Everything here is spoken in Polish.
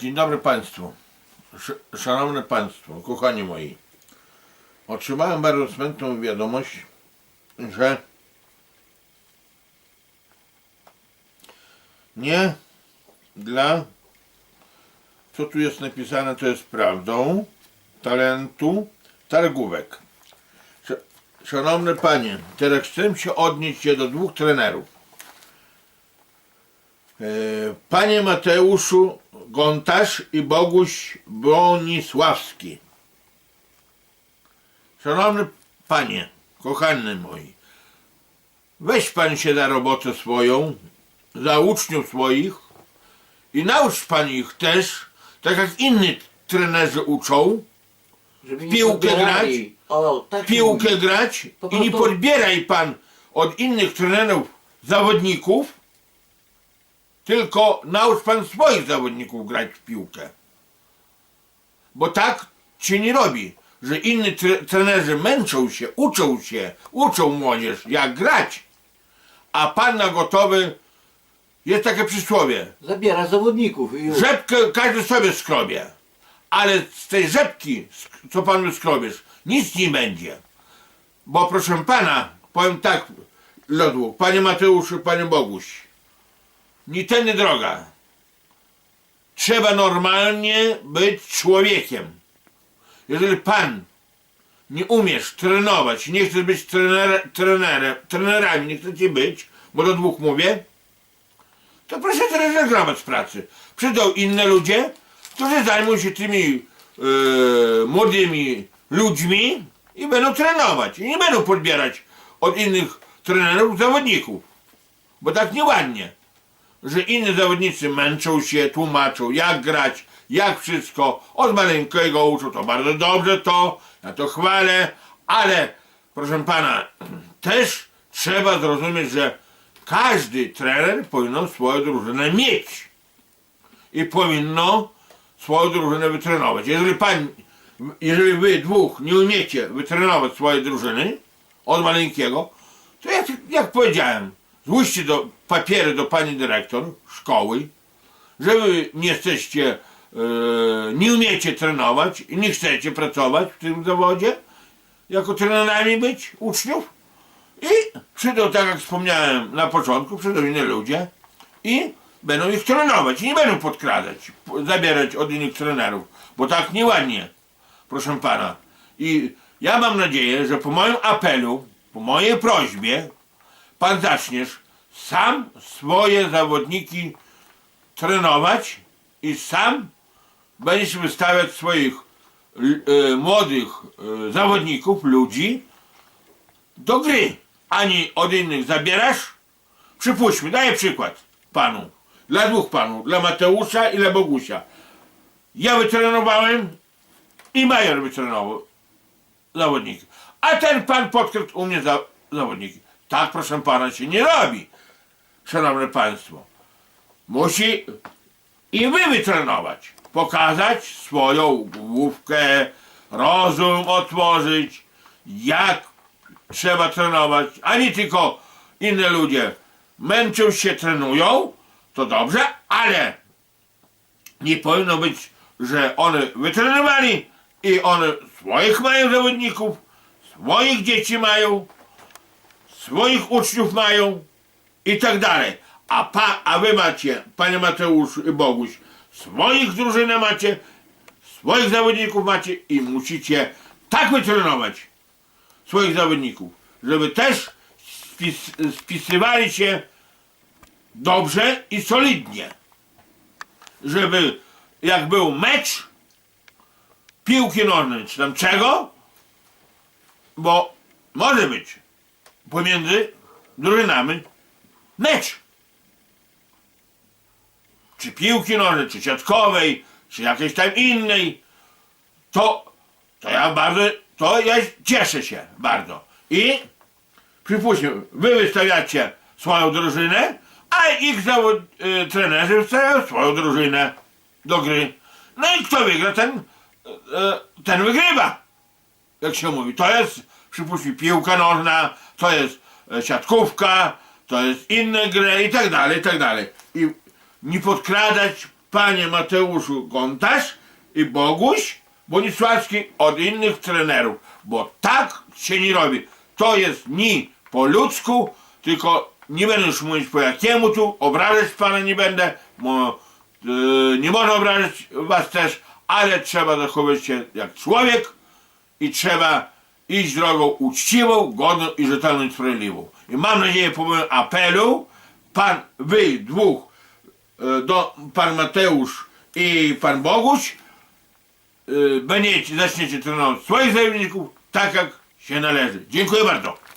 Dzień dobry Państwu. Sz- Szanowne Państwo, kochani moi. Otrzymałem bardzo smętną wiadomość, że nie dla, co tu jest napisane, to jest prawdą, talentu, targówek. Sz- Szanowne Panie, teraz chcę się odnieść się do dwóch trenerów. E, Panie Mateuszu Gontarz i Boguś Bronisławski. Szanowny Panie, kochany moi, weź Pan się za robotę swoją, za uczniów swoich i naucz Pan ich też, tak jak inni trenerzy uczą, Żeby nie piłkę podbierali. O, tak piłkę mówię. grać Po i nie prostu- podbieraj Pan od innych trenerów zawodników, tylko naucz Pan swoich zawodników grać w piłkę. Bo tak się nie robi, że inni tre- trenerzy męczą się, uczą się, uczą młodzież jak grać, a Pan na gotowy jest takie przysłowie, Zabiera zawodników i już. Rzepkę każdy sobie skrobie, ale z tej rzepki, co pan skrobiesz, nic nie będzie. Bo proszę pana, powiem tak, Lodłuk, panie Mateuszu, panie Boguś, nie tędy droga. Trzeba normalnie być człowiekiem. Jeżeli pan nie umiesz trenować, nie chcesz być trener, trenerem, trenerami, nie chcecie być, bo do dwóch mówię, to proszę zrezygnować z pracy. Przyjdą inne ludzie, którzy zajmą się tymi e, młodymi ludźmi i będą trenować. I nie będą podbierać od innych trenerów zawodników. Bo tak nieładnie, że inni zawodnicy męczą się, tłumaczą jak grać, jak wszystko. Od maleńkiego uczą to bardzo dobrze to, ja to chwalę, ale proszę pana, też trzeba zrozumieć, że każdy trener powinien swoją drużynę mieć i powinno swoją drużynę wytrenować. Jeżeli pan, jeżeli wy dwóch nie umiecie wytrenować swojej drużyny od maleńkiego, to jak, jak powiedziałem, złóżcie do papiery do pani dyrektor szkoły, że wy nie jesteście, e, nie umiecie trenować i nie chcecie pracować w tym zawodzie, jako trenerami być uczniów, i przyjdą, tak jak wspomniałem na początku, przyjdą inne ludzie i będą ich trenować. I nie będą podkradać, zabierać od innych trenerów, bo tak nieładnie, proszę pana. I ja mam nadzieję, że po moim apelu, po mojej prośbie, pan zaczniesz sam swoje zawodniki trenować i sam będziesz wystawiać swoich e, młodych e, zawodników, ludzi, do gry, ani od innych zabierasz. Przypuśćmy, daję przykład panu, dla dwóch panów, dla Mateusza i dla Bogusia. Ja wytrenowałem i Major wytrenował zawodniki. A ten pan podkradł u mnie za, zawodniki. Tak, proszę pana, się nie robi. Szanowne państwo, musi i wy wytrenować. Pokazać swoją główkę, rozum otworzyć, jak trzeba trenować, a nie tylko inne ludzie męczą się, trenują, to dobrze, ale nie powinno być, że one wytrenowali i one swoich mają zawodników, swoich dzieci mają, swoich uczniów mają i tak dalej. A, pa, a wy macie, panie Mateuszu i Boguś, swoich drużynę macie, swoich zawodników macie i musicie tak wytrenować swoich zawodników, żeby też spis, spisywali się dobrze i solidnie. Żeby jak był mecz piłki nożnej, czy tam czego, bo może być pomiędzy drużynami mecz. Czy piłki nożnej, czy siatkowej, czy jakiejś tam innej, to, to ja bardzo, to ja cieszę się bardzo. I przypuśćmy, wy wystawiacie swoją drużynę, a ich zawod, y, trenerzy wystawiają swoją drużynę do gry. No i kto wygra, ten, y, ten wygrywa. Jak się mówi, to jest, przypuśćmy, piłka nożna, to jest e, siatkówka, to jest inne gry i tak dalej, i tak dalej. I nie podkradać panie Mateuszu Gontarz i Boguś Bonisławski od innych trenerów, bo tak się nie robi. To jest ni po ludzku, tylko nie będę już mówić po jakiemu tu, obrażać pana nie będę, bo yy, nie można obrażać was też, ale trzeba zachować się jak człowiek i trzeba iść drogą uczciwą, godną i rzetelną i sprawiedliwą. I mam nadzieję po moim apelu, pan, wy dwóch, e, do, pan Mateusz i pan Boguś, e, będziecie, zaczniecie trenować swoich zawodników tak jak się należy. Dziękuję bardzo.